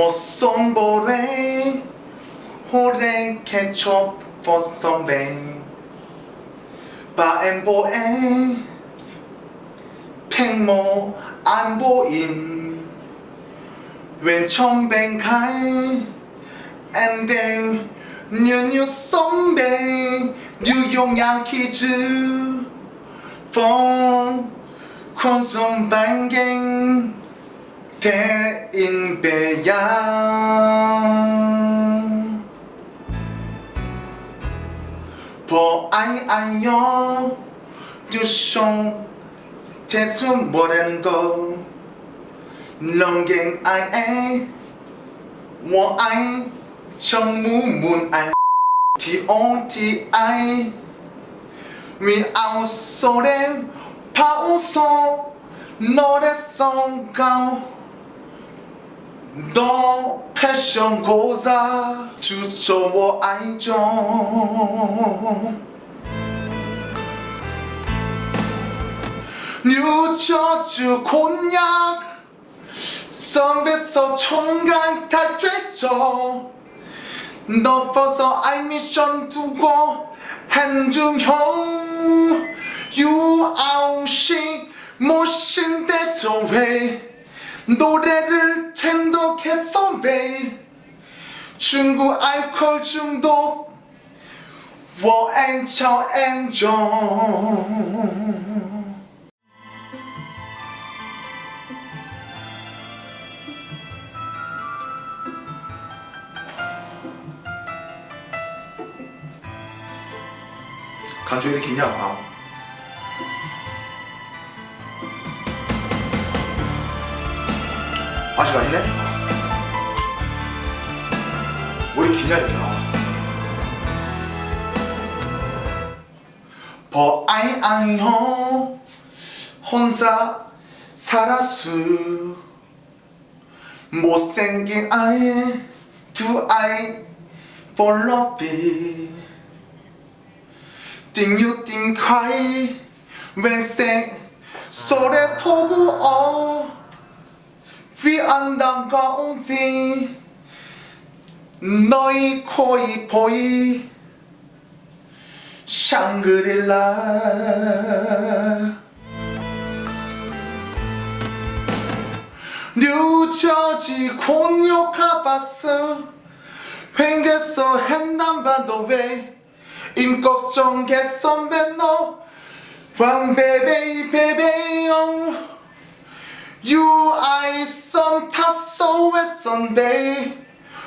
một sông bồ rê Hô rê khen chốt vô sông bề Bà em bố ê Phèn mô an bố im When trong bên khai Em đen Như như sông bề Như dùng nhang khi chữ Phong Khuôn sông bánh ghen 태인배야 보아이아요 주송 재수 뭐라는 거 런갱 아이에 워아이 청무문 아이 T.O.T.I Without 소렘 파우소 노래송 가오 너 패션 고사 주소 뭐 알죠? 뉴저주 곤약 선배서 총간 다 됐어. 너 벌써 알미션 두고 한중형 유아웅식 모신 대소회. 노래를 천독했어 베이 중국 알코올 중독. 워앤처 앤존 가족이 이렇게 있냐 봐. 아직 아니네? 머리 기냐 이렇게 아. 버아이 아이호 혼자 살았수 못생긴 아이 두 아이 볼러비 띵유 띵 카이 웬생 소래 포구 어 위 안다가오지 너희 코이 보이. 샹그릴라. 뉴저지 곤욕하바스 횡ges어 했남반도 왜? 임꺽정 개선배 너. 왕베베이 베베용 You I some tasso e Sunday.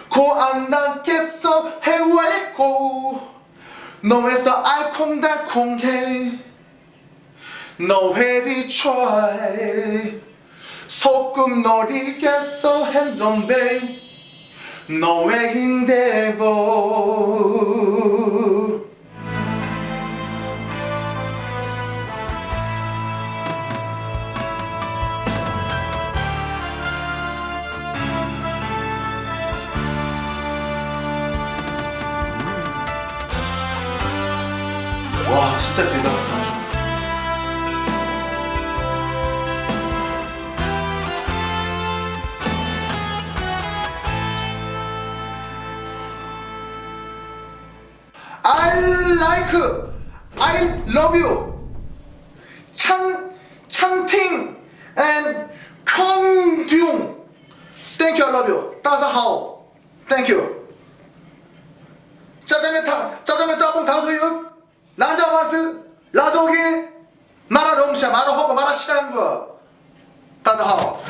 고 안 닿겠어 해외고. 너에서 알콩달콩해. 너 회리 try 소금 노리겠어 핸드베 너의 힌데보 와 진짜 대단하다. I like, I love you. 찬, 찬팅 and 콩듀. Thank you, I love you. 따사하오. Thank you. 짜장면 타, 짜장면 짬뽕 당수육. 这个大家好。